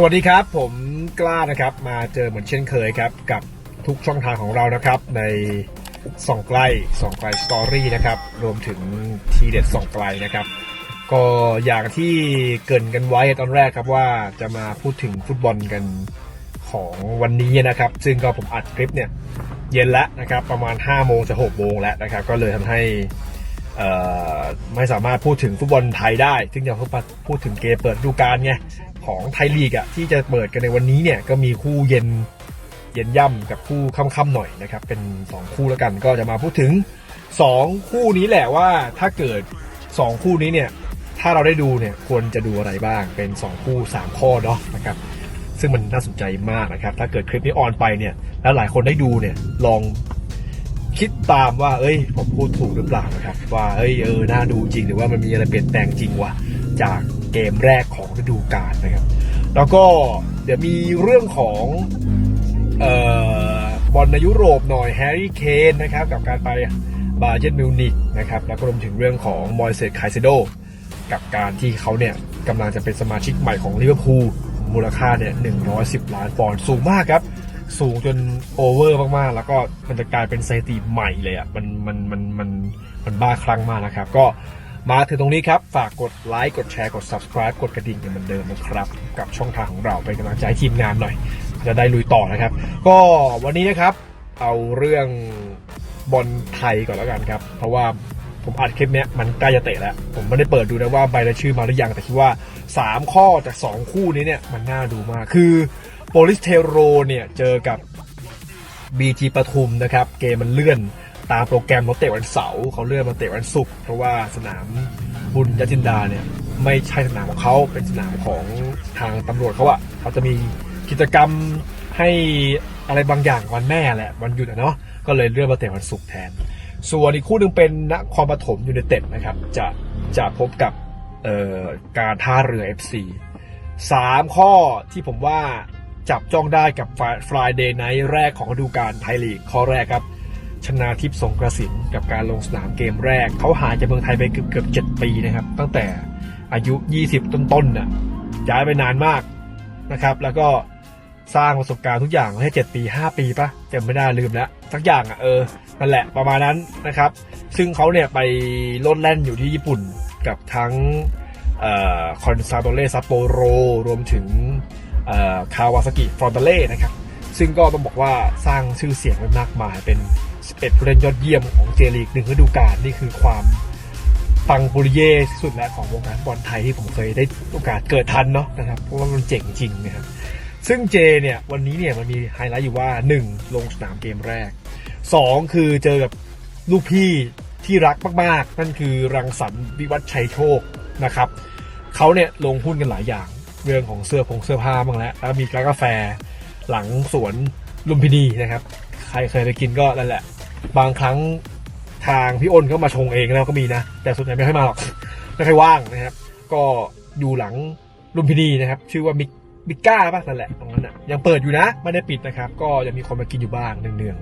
สวัสดีครับ ผมกล้านะครับมาเจอเหมือนเช่นเคยครับ กับทุกช่องทางของเรานะครับในส่องใกลส่องไกลสตอรี่นะครับรวมถึงทีเด็ดส่องไกลนะครับ ก็อย่างที่เกินกันไว้ตอนแรกครับว่าจะมาพูดถึงฟุตบอลกันของวันนี้นะครับ ซึ่งก็ผมอัดคลิปเนี่ยเย็นแล้วนะครับประมาณ5โมงจะ6โมงแล้วนะครับ ก็เลยทำให้ไม่สามารถพูดถึงฟุตบอลไทยได้ ซึ่งจะพูดถึงเกมเปิดฤดูกาลไง ของไทยลีกอะที่จะเปิดกันในวันนี้เนี่ยก็มีคู่เย็นเย็นย่ำกับคู่ค่ำๆหน่อยนะครับ เป็น 2 คู่แล้วกันก็จะมาพูดถึง 2 คู่นี้แหละว่าถ้าเกิด 2 คู่นี้เนี่ยถ้าเราได้ดูเนี่ยควรจะดูอะไรบ้างเป็น 2 คู่ 3 ข้อเนาะนะครับซึ่งมันน่าสนใจมากนะครับ ถ้าเกิดคลิปนี้ออนไปเนี่ย แล้วหลายคนได้ดูเนี่ยลองคิดตามว่า เอ้ย ผมพูดถูกหรือเปล่านะครับ ว่าเอ้ยเออน่าดูจริงหรือว่ามันมีอะไรเปลี่ยนแปลงจริงวะจาก เกมแรกของฤดูกาลนะครับ แล้วก็เดี๋ยวมีเรื่องของออบอลในยุโรปหน่อยแฮร์รี่เคนนะครับกับการไปบาเจนมิวนิกนะครับแล้วก็รวมถึงเรื่องของมอยเซตไคเซโดกับการที่เขาเนี่ยกำลังจะเป็นสมาชิกใหม่ของลิเวอร์พูลมูลค่าเนี่ย110 ล้านปอนด์สูงมากครับ สูงจนโอเวอร์มากๆ แล้วก็มันจะกลายเป็นสถิติใหม่เลยอะมันมันมันมันมันบ้าคลั่งมากนะครับ ก็ มาถึงตรงนี้ครับ ฝากกดไลค์กดแชร์กด subscribe กดกระดิ่งกันเหมือนเดิมนะครับ กับช่องทางของเราเป็นกำลังใจทีมงานหน่อย จะได้ลุยต่อนะครับ ก็วันนี้นะครับ เอาเรื่องบอลไทยก่อนแล้วกันครับ เพราะว่าผมอัดคลิปเนี้ยมันใกล้จะเตะแล้ว ผมไม่ได้เปิดดูนะว่าใบรายชื่อมาหรือยังแต่คิดว่า 3 ข้อจาก 2 คู่นี้เนี่ยมันน่าดูมากคือโปลิสเทโรเนี่ยเจอกับ BG ปทุมนะครับ เกมมันเลื่อน ตามโปรแกรมเขาเตะวันเสาร์เขาเลื่อนมาเตะวันศุกร์เพราะว่าสนามบุญยจินดาเนี่ยไม่ใช่สนามของเขาเป็นสนามของทางตำรวจเขาอะเขาจะมีกิจกรรมให้อะไรบางอย่างวันแม่แหละวันหยุดอะเนาะก็เลยเลื่อนมาเตะวันศุกร์แทน ส่วนอีกคู่หนึ่งเป็นนครปฐมยูไนเต็ดนะครับ จะจะพบกับเอ่อการท่าเรือ FC สามข้อที่ผมว่าจับจ้องได้กับ Friday Night แรกของฤดูกาลไทยลีกข้อแรกครับ ชนาทิพย์สงกระสินกับการลงสนามเกมแรก เขาหายจากเมืองไทยไปเกือบเกือบเจ็ดปีนะครับ ตั้งแต่อายุ 20 ต้นๆน่ะย้ายไปนานมากนะครับ แล้วก็สร้างประสบการณ์ทุกอย่างให้7ปี 5 ปีปะจำไม่ได้ลืมแล้วสักอย่างอะเออนั่นแหละประมาณนั้นนะครับ ซึ่งเขาเนี่ยไปโลดแล่นอยู่ที่ญี่ปุ่นกับทั้งคอนซาโดเล่ซัปโปโรรวมถึงคาวาซากิฟรอนตาเล่นะครับ ซึ่งก็ต้องบอกว่าสร้างชื่อเสียงไว้มากมายเป็น 11ผู้เล่นยอดเยี่ยมของเจลีกหนึ่งฤดูกาลนี่คือความปังปุริเย่สุดแล้วของวงการบอลไทยที่ผมเคยได้โอกาสเกิดทันเนาะนะครับเพราะว่ามันเจ๋งจริงนะครับซึ่งเจเนี่ยวันนี้เนี่ยมันมีไฮไลท์อยู่ว่า 1. ลงสนามเกมแรก 2. คือเจอกับลูกพี่ที่รักมากๆ นั่นคือรังสรรค์วิวัฒชัยโชคนะครับเขาเนี่ยลงหุ้นกันหลายอย่างเรื่องของเสื้อผงเสื้อผ้าบ้างแล้วแล้วมีร้านกาแฟหลังสวนลุมพินีนะครับ ใครเคยไปกินก็นั่นแหละ บางครั้งทางพี่อ้นก็มาชงเองแล้วก็มีนะ แต่ส่วนใหญ่ไม่ค่อยมาหรอก ไม่ค่อยว่างนะครับ ก็อยู่หลังลุมพินีนะครับ ชื่อว่ามิกมิก้าป่ะนั่นแหละตรงนั้นอะยังเปิดอยู่นะไม่ได้ปิดนะครับ ก็ยังมีคนมากินอยู่บ้างเนือง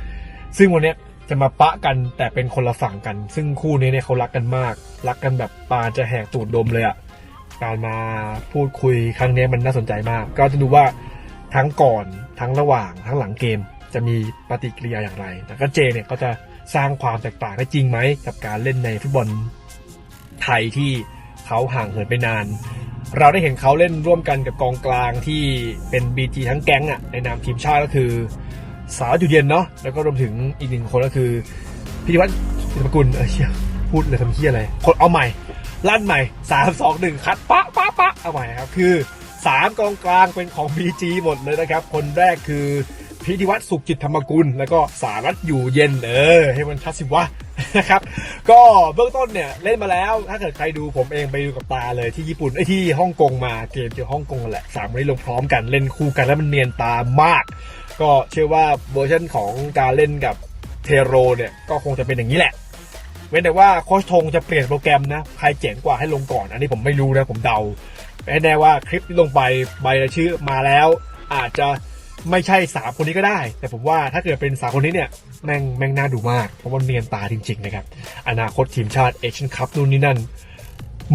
ๆซึ่งวันนี้จะมาปะกันแต่เป็นคนละฝั่งกัน ซึ่งคู่นี้เนี่ยเขารักกันมาก รักกันแบบปาจะแหกตูดดมเลยอะการมาพูดคุยครั้งนี้มันน่าสนใจมาก ก็จะดูว่าทั้งก่อนทั้งระหว่างทั้งหลังเกม จะมีปฏิกิริยาอย่างไรแต่ก็เจเนี่ยก็จะสร้างความแตกต่างได้จริงไหม กับการเล่นในฟุตบอลไทยที่เขาห่างเหินไปนาน เราได้เห็นเขาเล่นร่วมกันกับกองกลางที่เป็น BG ทั้งแก๊งอะในนามทีมชาติก็คือ สาวจุดเย็นเนาะแล้วก็รวมถึงอีกหนึ่งคนก็คือพิธิวัฒน์ศิลปกุลเออเชี่ยพูดเลยทำเชี่ยอะไรคนเอาใหม่ลั่นใหม่สามสองหนึ่งคัดปะปะปะเอาใหม่ครับคือสามกองกลางเป็นของ BG หมดเลยนะครับ คนแรกคือ พิธิวัฒน์สุขจิตธรรมกุล แล้วก็สารัตอยู่เย็นเออให้มันชัดสิวะนะครับ ก็เบื้องต้นเนี่ยเล่นมาแล้ว ถ้าเกิดใครดูผมเองไปดูกับตาเลยที่ญี่ปุ่นไอ้ที่ฮ่องกงมาเกมเจอฮ่องกงแหละสามวันนี้ลงพร้อมกันเล่นคู่กันแล้วมันเนียนตามาก ก็เชื่อว่าเวอร์ชันของการเล่นกับเทโรเนี่ยก็คงจะเป็นอย่างนี้แหละเว้นแต่ว่าโค้ชทงจะเปลี่ยนโปรแกรมนะใครเจ๋งกว่าให้ลงก่อน อันนี้ผมไม่รู้นะผมเดาไม่แน่ว่าคลิปที่ลงไปใบชื่อมาแล้ว อาจจะ ไม่ใช่สามคนนี้ก็ได้ แต่ผมว่าถ้าเกิดเป็นสามคนนี้เนี่ยแม่งแม่งน่าดูมาก เพราะว่าเนียนตาจริงๆนะครับ อนาคตทีมชาติเอเชียนคัพนู่นนี่นั่น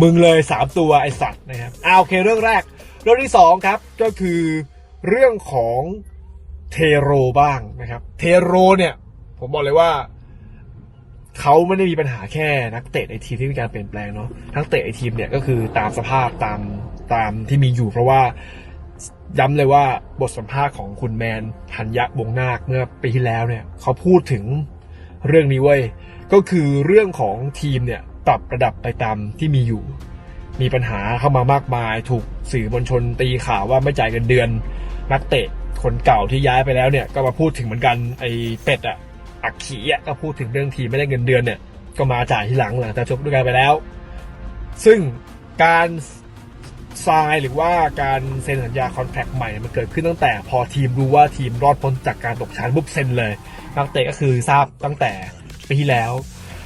มึงเลย3ตัวไอสัตว์นะครับอาโอเคเรื่องแรก เรื่องที่สองครับก็คือเรื่องของเทโรบ้างนะครับ เทโรเนี่ย ผมบอกเลยว่าเขาไม่ได้มีปัญหาแค่นักเตะในทีมที่มีการเปลี่ยนแปลงเนาะนักเตะในทีมเนี่ยก็คือตามสภาพตามตามที่มีอยู่เพราะว่า ย้ำเลยว่าบทสัมภาษณ์ของคุณแมนธัญญะวงนาคเมื่อปีที่แล้วเนี่ยเขาพูดถึงเรื่องนี้เว้ยก็คือเรื่องของทีมเนี่ยปรับระดับไปตามที่มีอยู่ มีปัญหาเข้ามามากมาย ถูกสื่อมวลชนตีข่าวว่าไม่จ่ายเงินเดือน นักเตะคนเก่าที่ย้ายไปแล้วเนี่ยก็มาพูดถึงเหมือนกันไอ้เป็ดอะอักขีอะก็พูดถึงเรื่องทีมไม่ได้เงินเดือนเนี่ยก็มาจ่ายทีหลังหลังจากจบฤดูกาลไปแล้ว ซึ่งการ ทรายหรือว่าการเซ็นสัญญาคอนแทคใหม่มันเกิดขึ้นตั้งแต่พอทีมรู้ว่าทีมรอดพ้นจากการตกชั้นปุ๊บเซ็นเลยนักเตะก็คือทราบตั้งแต่ปีที่แล้ว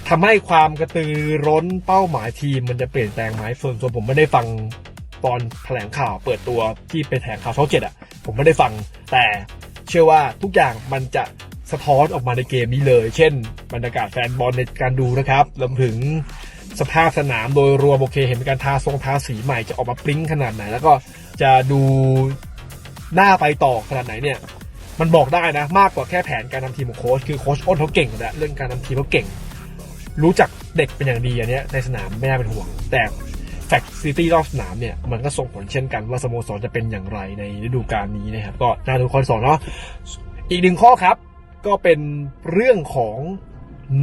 ทำให้ความกระตือร้นเป้าหมายทีมมันจะเปลี่ยนแปลงไหมส่วนตัวผมไม่ได้ฟังตอนแถลงข่าวเปิดตัวที่ไปแถลงข่าวช่องเจ็ดอะผมไม่ได้ฟังแต่เชื่อว่าทุกอย่างมันจะสะท้อนออกมาในเกมนี้เลย เช่น บรรยากาศแฟนบอลในการดูนะครับรวมถึง สภาพสนามโดยรวมโอเค เห็นเป็นการทาทรงทาสีใหม่จะออกมาปริ้งขนาดไหน แล้วก็จะดูหน้าไปต่อขนาดไหนเนี่ย มันบอกได้นะ มากกว่าแค่แผนการทำทีมของโค้ชคือโค้ชอ้นเขาเก่งแล้วเรื่องการทำทีมเขาเก่ง รู้จักเด็กเป็นอย่างดีอันเนี้ยในสนามไม่น่าเป็นห่วง แต่แฟคซิตี้รอบสนามเนี่ยมันก็ส่งผลเช่นกันว่าสโมสรจะเป็นอย่างไรในฤดูกาลนี้นะครับ ก็น่าดูข้อสองเนาะอีกหนึ่งข้อครับ ก็เป็นเรื่องของ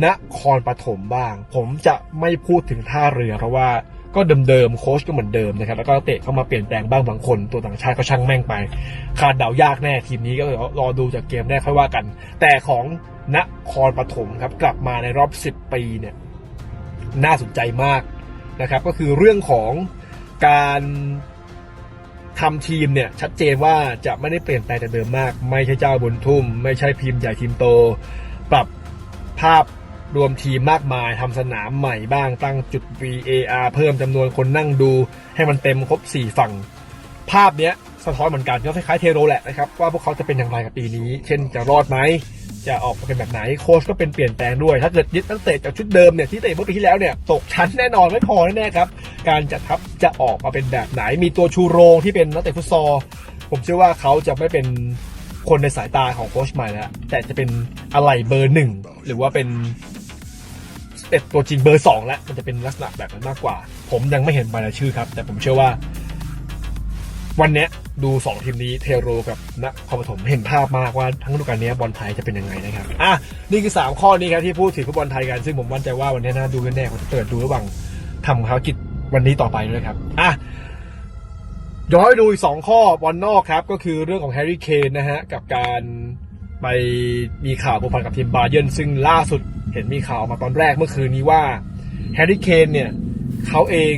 นครปฐมบ้าง ผมจะไม่พูดถึงท่าเรือเพราะว่าก็เดิมๆโค้ชก็เหมือนเดิมนะครับแล้วก็เตะเข้ามาเปลี่ยนแปลงบ้างบางคน ตัวต่างชาติก็ช่างแม่งไป คาดเดายากแน่ทีมนี้ก็รอดูจากเกมแรกค่อยว่ากัน แต่ของนครปฐมครับกลับมาในรอบ 10 ปีเนี่ยน่าสนใจมากนะครับก็คือเรื่องของการทำทีมเนี่ยชัดเจนว่าจะไม่ได้เปลี่ยนแปลงจากเดิมมาก ไม่ใช่เจ้าบุญทุ่ม ไม่ใช่ทีมใหญ่ทีมโต ปรับภาพ รวมทีมมากมายทำสนามใหม่บ้างตั้งจุด VAR เพิ่มจำนวนคนนั่งดูให้มันเต็มครบ 4 ฝั่ง ภาพเนี้ยสะท้อนเหมือนกันก็คล้ายๆเทโรแหละนะครับ ว่าพวกเขาจะเป็นอย่างไรกับปีนี้ เช่นจะรอดไหม จะออกมาเป็นแบบไหนโค้ชก็เป็นเปลี่ยนแปลงด้วย ถ้าเกิดยึดตั้งเตะจากชุดเดิมเนี่ยที่เตะเมื่อปีที่แล้วเนี่ยตกชั้นแน่นอนไม่พอแน่ๆครับ การจัดทัพจะออกมาเป็นแบบไหน มีตัวชูโรงที่เป็นนักเตะฟุตซอลผมเชื่อว่าเขาจะไม่เป็นคนในสายตาของโค้ชใหม่แล้วแต่จะเป็นอะไรเบอร์หนึ่งหรือว่าเป็น เป็นตัวจริงเบอร์สองแล้ว มันจะเป็นลักษณะแบบนั้นมากกว่า ผมยังไม่เห็นรายชื่อครับ แต่ผมเชื่อว่า วันนี้ดูสองทีมนี้เทโรกับนครปฐมเห็นภาพมากว่าทั้งฤดูกาลนี้บอลไทยจะเป็นยังไงนะครับอะนี่คือ 3 ข้อนี้ครับที่พูดถึงฟุตบอลไทยกัน ซึ่งผมมั่นใจว่าวันนี้น่าดูแน่ๆผมจะเปิดดูระหว่างทำภารกิจวันนี้ต่อไปด้วยครับอะย้อนดูอีกสองข้อบอลนอกครับ ก็คือเรื่องของแฮร์รี่เคนนะฮะ กับการไปมีข่าวผูกพันกับทีมบาเยิร์นซึ่งล่าสุด เห็นมีข่าวออกมาตอนแรกเมื่อคืนนี้ว่าแฮร์รี่เคนเนี่ยเขาเอง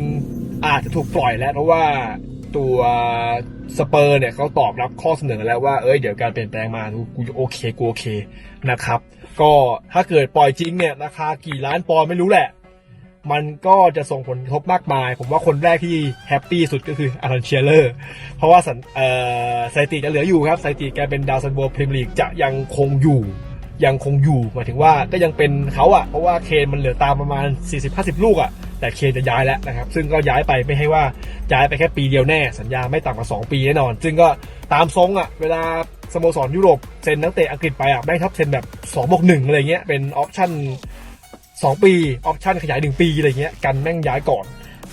อาจจะถูกปล่อยแล้ว เพราะว่าตัวสเปอร์เนี่ยเขาตอบรับข้อเสนอแล้วว่าเอ้ยเดี๋ยวการเปลี่ยนแปลงมากูโอเคกูโอเคนะครับ ก็ถ้าเกิดปล่อยจริงเนี่ยราคากี่ล้านปอนด์ไม่รู้แหละ มันก็จะส่งผลกระทบมากมาย ผมว่าคนแรกที่แฮปปี้สุดก็คืออารันเชียเลอร์เพราะว่าสันเอ่อสถิติจะเหลืออยู่ครับสถิติแกเป็นดาวซันโบพรีเมียร์ลีกจะยังคงอยู่ ยังคงอยู่หมายถึงว่าก็ยังเป็นเขาอะเพราะว่าเคนมันเหลือตามประมาณ 40-50 ลูกอะแต่เคนจะย้ายแล้วนะครับ ซึ่งก็ย้ายไปไม่ให้ว่าย้ายไปแค่ปีเดียวแน่ สัญญาไม่ต่ำกว่า 2 ปีแน่นอน ซึ่งก็ตามทรงอะเวลาสโมสรยุโรปเซ็นนักเตะอังกฤษไปอะไม่ชอบเซ็นแบบ2บวก1อะไรเงี้ยเป็นออปชั่น2 ปีออปชั่นขยาย 1 ปีอะไรเงี้ยกันแม่งย้ายก่อน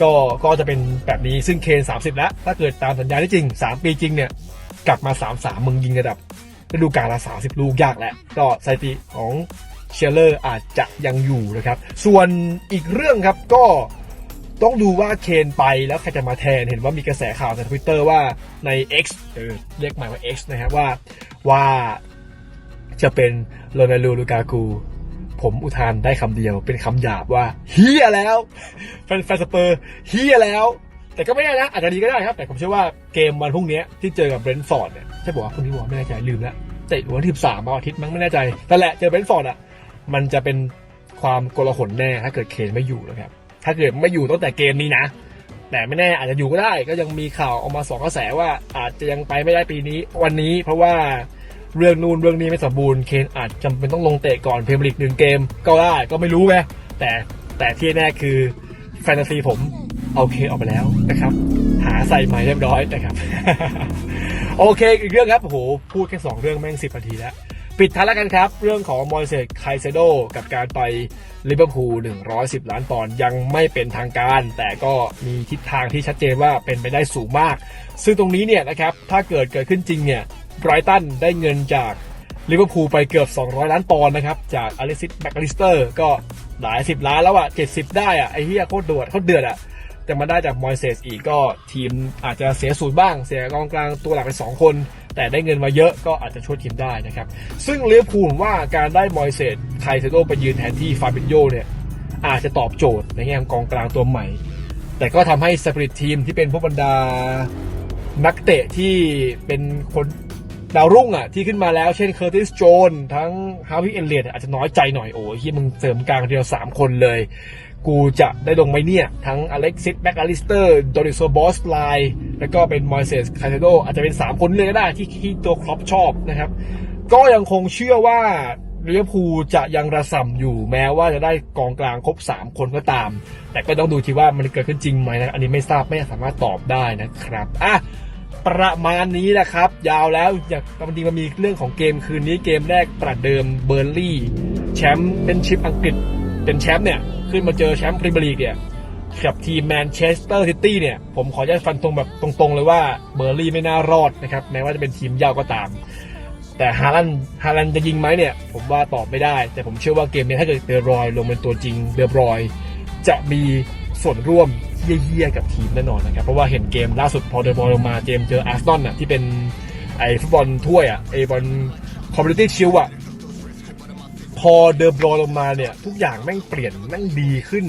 ก็ก็จะเป็นแบบนี้ซึ่งเคน30 แล้ว ถ้าเกิดตามสัญญาได้จริง 3 ปีจริงเนี่ยกลับมา 3-3มึงยิงระดับ ฤดูกาลละ30ลูกยากแหละก็สถิติของเชลเลอร์อาจจะยังอยู่นะครับ ส่วนอีกเรื่องครับก็ต้องดูว่าเคนไปแล้วใครจะมาแทนเห็นว่ามีกระแสข่าวในทวิตเตอร์ว่าใน X เออเรียกใหม่ว่า X นะครับว่าว่าจะเป็นโรนัลโดลูกากูผมอุทานได้คำเดียวเป็นคำหยาบว่าเฮียแล้วแฟนแฟนสเปอร์เฮียแล้ว แต่ก็ไม่ได้นะอาจจะดีก็ได้ครับ แต่ผมเชื่อว่าเกมวันพรุ่งนี้ที่เจอกับเบรนท์ฟอร์ดเนี่ย ใช่บอกว่าพุ่งนี้บอกว่าไม่แน่ใจลืมแล้วเตะวันที่สามอาทิตย์มั้งไม่แน่ใจแต่แหละเจอเบนท์ฟอร์ดอะมันจะเป็นความโกลาหลแน่ถ้าเกิดเคนไม่อยู่นะครับถ้าเกิดไม่อยู่ตั้งแต่เกมนี้นะ แต่ไม่แน่อาจจะอยู่ก็ได้ก็ยังมีข่าวออกมาสองกระแสว่าอาจจะยังไปไม่ได้ปีนี้ วันนี้เพราะว่าเรื่องนูนเรื่องนี้ไม่สมบูรณ์เคนอาจจำเป็นต้องลงเตะก่อนเพรเมียร์ลีกหนึ่งเกมก็ได้ก็ไม่รู้ไงแต่แต่ที่แน่คือแฟนตาซีผมเอาเคนออกไปแล้วนะครับ หาใส่ใหม่เรียบร้อยนะครับ โอเคอีกเรื่องครับโหพูดแค่ 2 เรื่องแม่ง10นาทีแล้ว ปิดท้ายแล้วกันครับ เรื่องของมอยเซสไคเซโดกับการไปลิเวอร์พูล110 ล้านปอนด์ยังไม่เป็นทางการ แต่ก็มีทิศทางที่ชัดเจนว่าเป็นไปได้สูงมาก ซึ่งตรงนี้เนี่ยนะครับถ้าเกิดเกิดขึ้นจริงเนี่ยไบรตันได้เงินจากลิเวอร์พูลไปเกือบ 200 ล้านปอนด์นะครับ จากอเล็กซิสแบ็กลิสเตอร์ก็หลาย10ล้านแล้วอะ70 ได้อะไอ้เหี้ยโคตรเดือดโคตรเดือดอะ แต่มาได้จากมอยเซสอีกก็ทีมอาจจะเสียศูนย์บ้าง เสียกองกลางตัวหลักไป 2 คน แต่ได้เงินมาเยอะก็อาจจะช่วยทีมได้นะครับ ซึ่งเลี้ยวภูมว่าการได้มอยเซสไคเซโดไปยืนแทนที่ฟาบิโยเนี่ยอาจจะตอบโจทย์ในแง่ของกองกลางตัวใหม่ แต่ก็ทำให้สปริตทีมที่เป็นพวกบรรดานักเตะที่เป็นคนดาวรุ่งอะที่ขึ้นมาแล้วเช่นเคอร์ติสโจนทั้งฮาวิเอเลียอาจจะน้อยใจหน่อยโอ้ยที่มึงเสริมกลางเดียว 3 คนเลย กูจะได้ลงไหมเนี่ย ทั้งอเล็กซิสแบ็กอลิสเตอร์โดริโซบอสไลแล้วก็เป็นมอยเซสคาเทโดอาจจะเป็น 3 คนเลยก็ได้ที่ที่ตัวครอปชอบนะครับ ก็ยังคงเชื่อว่าลิเวอร์พูลจะยังระส่ำอยู่แม้ว่าจะได้กองกลางครบ 3 คนก็ตาม แต่ก็ต้องดูทีว่ามันเกิดขึ้นจริงไหมนะอันนี้ไม่ทราบไม่สามารถตอบได้นะครับอะประมาณนี้นะครับ ยาวแล้วอยากบางทีมันมีเรื่องของเกมคืนนี้เกมแรกประเดิมเบอร์ลี่แชมป์เป็นชิปอังกฤษ เป็นแชมป์เนี่ยขึ้นมาเจอแชมป์พรีเมียร์ลีกเนี่ยกับทีมแมนเชสเตอร์ซิตี้เนี่ย ผมขอจะฟันตรงแบบตรงๆ เลยว่าเบอร์ลี่ไม่น่ารอดนะครับ แม้ว่าจะเป็นทีมเย่าก็ตาม แต่ฮาลันฮาลันจะยิงไหมเนี่ย ผมว่าตอบไม่ได้ แต่ผมเชื่อว่าเกมนี้ถ้าเกิดเดอรอยลงเป็นตัวจริงเดอรอย จะมีส่วนร่วมเยี่ยๆกับทีมแน่นอนนะครับ เพราะว่าเห็นเกมล่าสุดพอเดอร์บอลลงมาเกมเจออาร์ซนอลน่ะที่เป็นไอฟุตบอลถ้วยอะไอบอลคอมมูนิตี้ชิลอะ พอเดอร์บอลลงมาเนี่ย ทุกอย่างแม่งเปลี่ยนแม่งดีขึ้น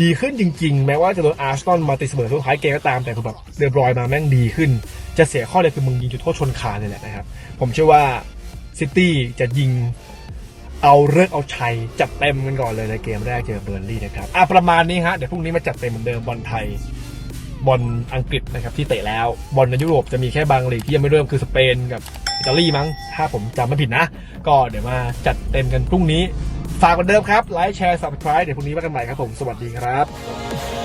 ดีขึ้นจริง ๆ แม้ว่าจะโดนอาร์เซนอลมาตีเสมอทุกท้ายเกมก็ตามแต่คือแบบเดอร์บรอยมาแม่งดีขึ้น จะเสียข้อเดียวคือมึงยิงจุดโทษชนคานเลยแหละนะครับ ผมเชื่อว่าซิตี้จะยิงเอาเลิกเอาชัยจัดเต็มกันก่อนเลยในเกมแรกเจอเบอร์ลี่นะครับอะประมาณนี้ฮะเดี๋ยวพรุ่งนี้มาจัดเต็มเหมือนเดิมบอลไทยบอลอังกฤษนะครับที่เตะแล้วบอลในยุโรปจะมีแค่บางลีกที่ยังไม่เริ่มคือสเปนกับ อิตาลีมั้ง ถ้าผมจำไม่ผิดนะ ก็เดี๋ยวมาจัดเต็มกันพรุ่งนี้ ฝากเหมือนเดิมครับ ไลค์แชร์ subscribe เดี๋ยวพรุ่งนี้มากันใหม่ครับผม สวัสดีครับ